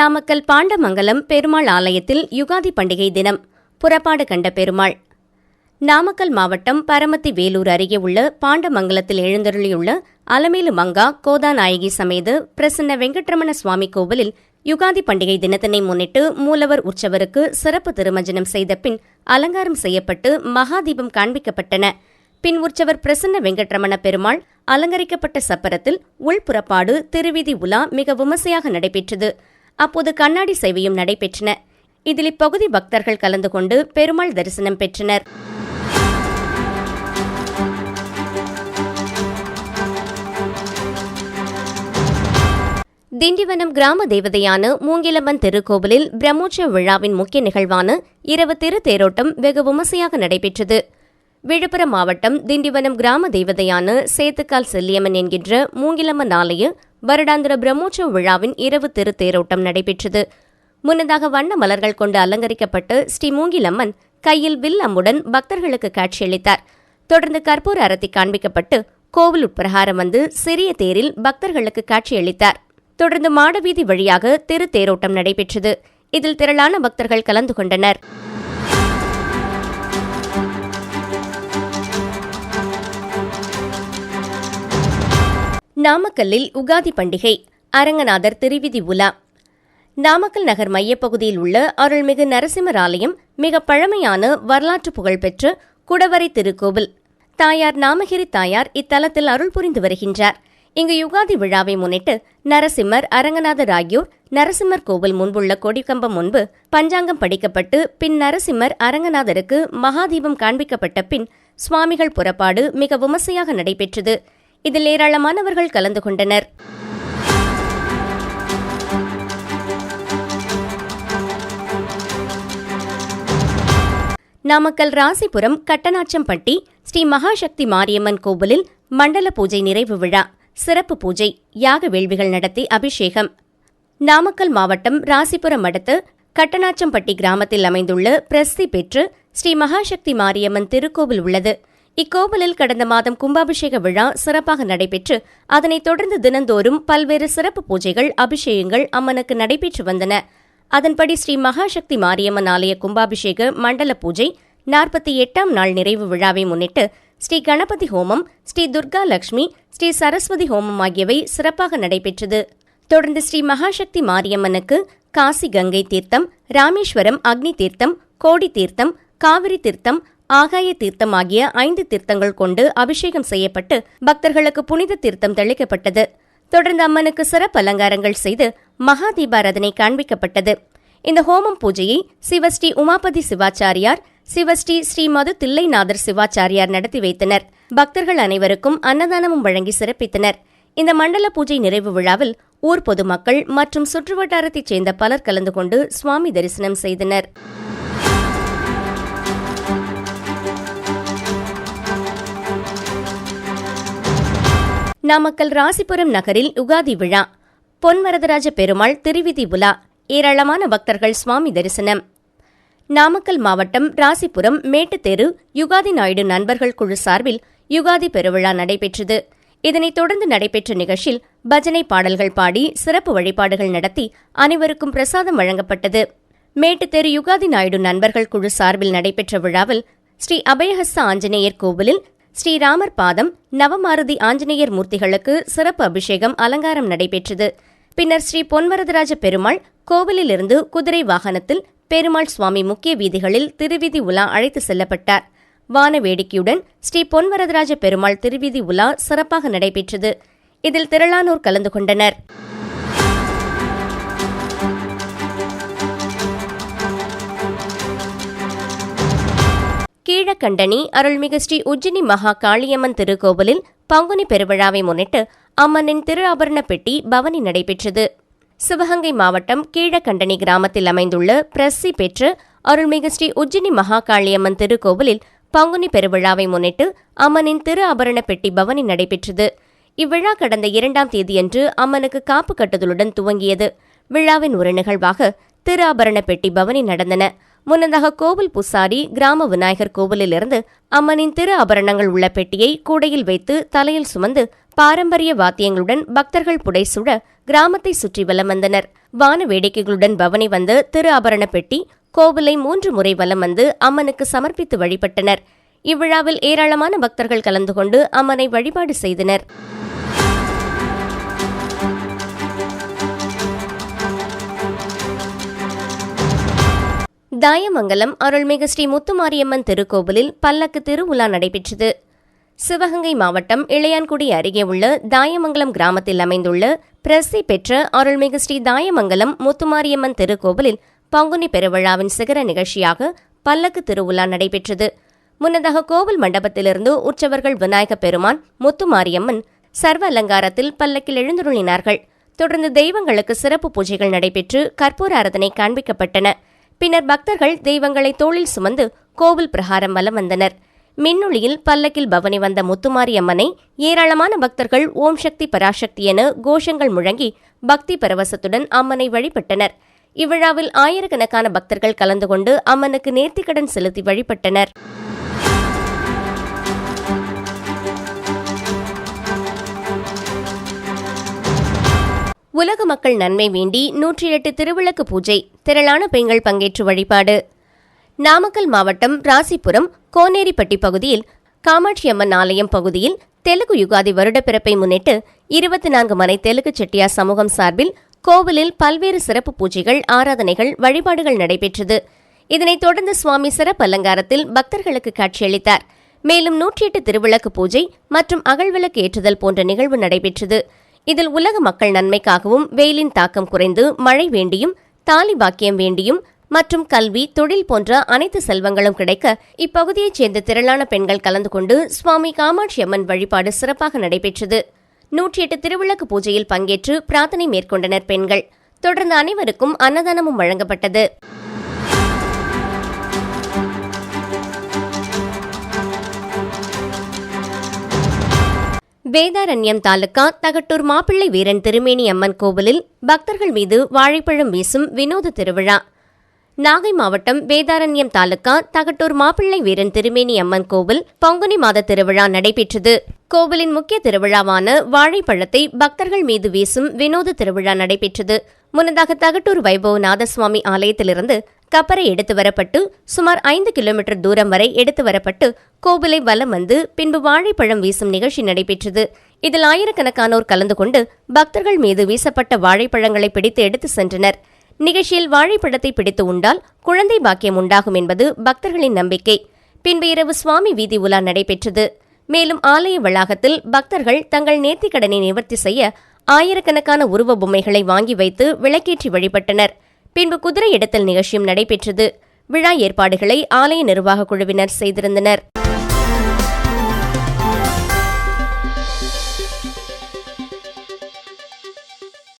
நாமக்கல் பாண்டமங்கலம் பெருமாள் ஆலயத்தில் யுகாதி பண்டிகை தினம். புறப்பாடு கண்ட பெருமாள். நாமக்கல் மாவட்டம் பரமத்தி வேலூர் அருகே உள்ள பாண்டமங்கலத்தில் எழுந்தருளியுள்ள அலமேலு மங்கா கோதாநாயகி சமேத பிரசன்ன வெங்கட்ரமண சுவாமி கோவிலில் யுகாதி பண்டிகை தினத்தினை முன்னிட்டு மூலவர் உற்சவருக்கு சிறப்பு திருமஞ்சனம் செய்த பின் அலங்காரம் செய்யப்பட்டு மகாதீபம் காண்பிக்கப்பட்டன. பின் உற்சவர் பிரசன்ன வெங்கட்ரமண பெருமாள் அலங்கரிக்கப்பட்ட சப்பரத்தில் உள்புறப்பாடு திருவிதி உலா மிக விமர்சையாக நடைபெற்றது. அப்போது கண்ணாடி சேவையும் நடைபெற்றன. இதில் இப்பகுதி பக்தர்கள் கலந்து கொண்டு பெருமாள் தரிசனம் பெற்றனர். திண்டிவனம் கிராம தேவதையான மூங்கிலம்மன் திருக்கோவிலில் பிரம்மோற்சவ விழாவின் முக்கிய நிகழ்வான இரவு திரு தேரோட்டம் வெகு விமர்சையாக நடைபெற்றது. விழுப்புரம் மாவட்டம் திண்டிவனம் கிராம தேவதையான சேத்துக்கால் செல்லியம்மன் என்கின்ற மூங்கிலம்மன் ஆலய வருடாந்திர பிரம்மோற்சவ விழாவின் இரவு திருத்தேரோட்டம் நடைபெற்றது. முன்னதாக வண்ண மலர்கள் கொண்டு அலங்கரிக்கப்பட்டு ஸ்ரீ மூங்கிலம்மன் கையில் வில் அம்புடன் பக்தர்களுக்கு காட்சியளித்தார். தொடர்ந்து கற்பூர அரத்தி காண்பிக்கப்பட்டு கோவில் உட்பிரகாரம் வந்து சிறிய தேரில் பக்தர்களுக்கு காட்சியளித்தார். தொடர்ந்து மாடவீதி வழியாக திருத்தேரோட்டம் நடைபெற்றது. இதில் திரளான பக்தர்கள் கலந்து கொண்டனர். நாமக்கல்லில் உகாதி பண்டிகை அரங்கநாதர் திருவிதி உலா. நாமக்கல் நகர் மையப்பகுதியில் உள்ள அருள்மிகு நரசிம்மர் ஆலயம் மிக பழமையான வரலாற்று புகழ்பெற்ற குடவரை திருக்கோவில். தாயார் நாமகிரி தாயார் இத்தலத்தில் அருள் புரிந்து வருகின்றார். இங்கு யுகாதி விழாவை முன்னிட்டு நரசிம்மர் அரங்கநாதர் ஆகியோர் நரசிம்மர் கோவில் முன்புள்ள கொடிக்கம்பம் முன்பு பஞ்சாங்கம் படிக்கப்பட்டு பின் நரசிம்மர் அரங்கநாதருக்கு மகாதீபம் காண்பிக்கப்பட்ட பின் சுவாமிகள் புறப்பாடு மிக விமர்சையாக நடைபெற்றது. இதில் ஏராளமானவர்கள் கலந்து கொண்டனர். நாமக்கல் ராசிபுரம் கட்டனாச்சம்பட்டி ஸ்ரீ மகாசக்தி மாரியம்மன் கோவிலில் மண்டல பூஜை நிறைவு விழா சிறப்பு பூஜை யாக வேள்விகள் நடத்தி அபிஷேகம். நாமக்கல் மாவட்டம் ராசிபுரம் அடுத்து கட்டனாச்சம்பட்டி கிராமத்தில் அமைந்துள்ள பிரசித்தி பெற்று ஸ்ரீ மகாசக்தி மாரியம்மன் திருக்கோவில் உள்ளது. இக்கோவிலில் கடந்த மாதம் கும்பாபிஷேக விழா சிறப்பாக நடைபெற்று அதனைத் தொடர்ந்து தினந்தோறும் பல்வேறு சிறப்பு பூஜைகள் அபிஷேகங்கள் அம்மனுக்கு நடைபெற்று வந்தன. அதன்படி ஸ்ரீ மகாசக்தி மாரியம்மன் ஆலய கும்பாபிஷேக மண்டல பூஜை நாற்பத்தி எட்டாம் நாள் நிறைவு விழாவை முன்னிட்டு ஸ்ரீ கணபதி ஹோமம் ஸ்ரீ துர்கா லட்சுமி ஸ்ரீ சரஸ்வதி ஹோமம் ஆகியவை சிறப்பாக நடைபெற்றது. தொடர்ந்து ஸ்ரீ மகாசக்தி மாரியம்மனுக்கு காசி கங்கை தீர்த்தம் ராமேஸ்வரம் அக்னி தீர்த்தம் கோடி தீர்த்தம் காவிரி தீர்த்தம் ஆகாய தீர்த்தமாகிய ஐந்து தீர்த்தங்கள் கொண்டு அபிஷேகம் செய்யப்பட்டு பக்தர்களுக்கு புனித தீர்த்தம் தெளிக்கப்பட்டது. தொடர்ந்து அம்மனுக்கு சிறப்பு அலங்காரங்கள் செய்து மகா தீபாராதனை காண்பிக்கப்பட்டது. இந்த ஹோமம் பூஜையை சிவஸ்ரீ உமாபதி சிவாச்சாரியார் சிவஸ்ரீ ஸ்ரீ மது தில்லைநாதர் சிவாச்சாரியார் நடத்தி வைத்தனர். பக்தர்கள் அனைவருக்கும் அன்னதானமும் வழங்கி சிறப்பித்தனர். இந்த மண்டல பூஜை நிறைவு விழாவில் ஊர் பொதுமக்கள் மற்றும் சுற்றுவட்டாரத்தைச் சேர்ந்த பலர் கலந்து கொண்டு சுவாமி தரிசனம் செய்தனர். நாமக்கல் ராசிபுரம் நகரில் உகாதி விழா. பொன்வரதராஜ பெருமாள் திருவிதி உலா. ஏராளமான பக்தர்கள் சுவாமி தரிசனம். நாமக்கல் மாவட்டம் ராசிபுரம் மேட்டுத்தெரு யுகாதி நாயுடு நண்பர்கள் குழு சார்பில் யுகாதி பெருவிழா நடைபெற்றது. இதனைத் தொடர்ந்து நடைபெற்ற நிகழ்ச்சியில் பஜனை பாடல்கள் பாடி சிறப்பு வழிபாடுகள் நடத்தி அனைவருக்கும் பிரசாதம் வழங்கப்பட்டது. மேட்டுத்தெரு யுகாதி நாயுடு நண்பர்கள் குழு சார்பில் நடைபெற்ற விழாவில் ஸ்ரீ அபயஹஸ்த ஆஞ்சநேயர் கோவிலில் ஸ்ரீராமர் பாதம் நவமாருதி ஆஞ்சநேயர் மூர்த்திகளுக்கு சிறப்பு அபிஷேகம் அலங்காரம் நடைபெற்றது. பின்னர் ஸ்ரீ பொன்வரதராஜ பெருமாள் கோவிலிலிருந்து குதிரை வாகனத்தில் பெருமாள் சுவாமி முக்கிய வீதிகளில் திருவிதி உலா அழைத்து செல்லப்பட்டார். வான வேடிக்கையுடன் ஸ்ரீ பொன்வரதராஜ பெருமாள் திருவிதி உலா சிறப்பாக நடைபெற்றது. இதில் திரளானோர் கலந்து கொண்டனர். கீழக்கண்டனி அருள்மிகு ஸ்ரீ உஜ்ஜினி மகா காளியம்மன் திருக்கோவிலில் பங்குனி பெருவிழாவை முன்னிட்டு அம்மனின் திரு ஆபரண பெட்டி பவனி நடைபெற்றது. சிவகங்கை மாவட்டம் கீழக்கண்டனி கிராமத்தில் அமைந்துள்ள பிரசி பெற்று அருள்மிகு ஸ்ரீ உஜ்ஜினி மகா காளியம்மன் திருக்கோவிலில் பங்குனி பெருவிழாவை முன்னிட்டு அம்மனின் திரு ஆபரண பெட்டி பவனி நடைபெற்றது. இவ்விழா கடந்த இரண்டாம் தேதியன்று அம்மனுக்கு காப்பு கட்டுதலுடன் துவங்கியது. விழாவின் ஒரு நிகழ்வாக திரு ஆபரண பெட்டி பவனி நடந்தன. முன்னதாக கோவில் புசாரி கிராம விநாயகர் கோவிலிலிருந்து அம்மனின் திரு ஆபரணங்கள் உள்ள பெட்டியை கூடையில் வைத்து தலையில் சுமந்து பாரம்பரிய வாத்தியங்களுடன் பக்தர்கள் புடைசூட கிராமத்தை சுற்றி வலம் வந்தனர் வான வேடிக்கைகளுடன் பவனி வந்து திரு ஆபரண பெட்டி கோவிலை மூன்று முறை வலம் வந்து அம்மனுக்கு சமர்ப்பித்து வழிபட்டனர். இவ்விழாவில் ஏராளமான பக்தர்கள் கலந்து கொண்டு அம்மனை வழிபாடு செய்தனர். தாயமங்கலம் அருள்மிகு ஸ்ரீ முத்துமாரியம்மன் திருக்கோவிலில் பல்லக்கு திருவுலா நடைபெற்றது. சிவகங்கை மாவட்டம் இளையான்குடி அருகே உள்ள தாயமங்கலம் கிராமத்தில் அமைந்துள்ள பிரசித்தி பெற்ற அருள்மிகு ஸ்ரீ தாயமங்கலம் முத்துமாரியம்மன் திருக்கோவிலில் பங்குனி பெருவிழாவின் சிகர நிகழ்ச்சியாக பல்லக்கு திருவுலா நடைபெற்றது. முன்னதாக கோவில் மண்டபத்திலிருந்து உற்சவர்கள் விநாயக பெருமான் முத்துமாரியம்மன் சர்வ அலங்காரத்தில் பல்லக்கில் எழுந்துருளினார்கள். தொடர்ந்து தெய்வங்களுக்கு சிறப்பு பூஜைகள் நடைபெற்று கற்பூர ஆராதனை காண்பிக்கப்பட்டன. பின்னர் பக்தர்கள் தெய்வங்களை தோளில் சுமந்து கோவில் பிரகாரம் வலம் வந்தனர். மின்னொளியில் பல்லக்கில் பவனி வந்த முத்துமாரி அம்மனை ஏராளமான பக்தர்கள் ஓம் சக்தி பராசக்தி என கோஷங்கள் முழங்கி பக்தி பரவசத்துடன் அம்மனை வழிபட்டனர். இவ்விழாவில் ஆயிரக்கணக்கான பக்தர்கள் கலந்து கொண்டு அம்மனுக்கு நேர்த்திக்கடன் செலுத்தி வழிபட்டனர். உலக மக்கள் நன்மை வேண்டி நூற்றி எட்டு திருவிளக்கு பூஜை திரளான பெண்கள் பங்கேற்று வழிபாடு. நாமக்கல் மாவட்டம் ராசிபுரம் கோனேரிப்பட்டி பகுதியில் காமாட்சியம்மன் ஆலயம் பகுதியில் தெலுங்கு யுகாதி வருடப்பிறப்பை முன்னிட்டு இருபத்தி நான்கு மனை தெலுங்கு செட்டியார் சமூகம் சார்பில் கோவிலில் பல்வேறு சிறப்பு பூஜைகள் ஆராதனைகள் வழிபாடுகள் நடைபெற்றது. இதனைத் தொடர்ந்து சுவாமி சிறப்பு அலங்காரத்தில் பக்தர்களுக்கு காட்சியளித்தார். மேலும் நூற்றி எட்டு திருவிளக்கு பூஜை மற்றும் அகழ்விளக்கு ஏற்றுதல் போன்ற நிகழ்வு நடைபெற்றது. இதில் உலக மக்கள் நன்மைக்காகவும் வெயிலின் தாக்கம் குறைந்து மழை வேண்டியும் தாலி பாக்கியம் வேண்டியும் மற்றும் கல்வி தொழில் போன்ற அனைத்து செல்வங்களும் கிடைக்க இப்பகுதியைச் சேர்ந்த திரளான பெண்கள் கலந்து கொண்டு சுவாமி காமாட்சி அம்மன் வழிபாடு சிறப்பாக நடைபெற்றது. நூற்றி எட்டு திருவிளக்கு பூஜையில் பங்கேற்று பிரார்த்தனை மேற்கொண்டனர் பெண்கள். தொடர்ந்து அனைவருக்கும் அன்னதானமும் வழங்கப்பட்டது. வேதாரண்யம் தாலுகா தகட்டூர் மாப்பிள்ளை வீரன் திருமேனி அம்மன் கோவிலில் பக்தர்கள் மீது வாழைப்பழம் வீசும் வினோத திருவிழா. நாகை மாவட்டம் வேதாரண்யம் தாலுகா தகட்டூர் மாப்பிள்ளை வீரன் திருமேனி அம்மன் கோவில் பங்குனி மாத திருவிழா நடைபெற்றது. கோவிலின் முக்கிய திருவிழாவான வாழைப்பழத்தை பக்தர்கள் மீது வீசும் வினோத திருவிழா நடைபெற்றது. முன்னதாக தகட்டூர் வைபவ நாதசுவாமி ஆலயத்திலிருந்து கப்பரை எடுத்து வரப்பட்டு சுமார் ஐந்து கிலோமீட்டர் தூரம் வரை எடுத்து வரப்பட்டு கோவிலை வலம் வந்து பின்பு வாழைப்பழம் வீசும் நிகழ்ச்சி நடைபெற்றது. இதில் ஆயிரக்கணக்கானோர் கலந்து கொண்டு பக்தர்கள் மீது வீசப்பட்ட வாழைப்பழங்களை பிடித்து எடுத்து சென்றனர். நிகழ்ச்சியில் வாழைப்பழத்தை பிடித்து உண்டால் குழந்தை பாக்கியம் உண்டாகும் என்பது பக்தர்களின் நம்பிக்கை. பின்பு இரவு சுவாமி வீதி உலா நடைபெற்றது. மேலும் ஆலய வளாகத்தில் பக்தர்கள் தங்கள் நேர்த்திக்கடனை நிவர்த்தி செய்ய ஆயிரக்கணக்கான உருவ பொம்மைகளை வாங்கி வைத்து விளக்கேற்றி வழிபட்டனர். பின்பு குதிரை எடுத்தல் நிகழ்ச்சியும் நடைபெற்றது. விழா ஏற்பாடுகளை ஆலய நிர்வாக குழுவினர் செய்திருந்தனர்.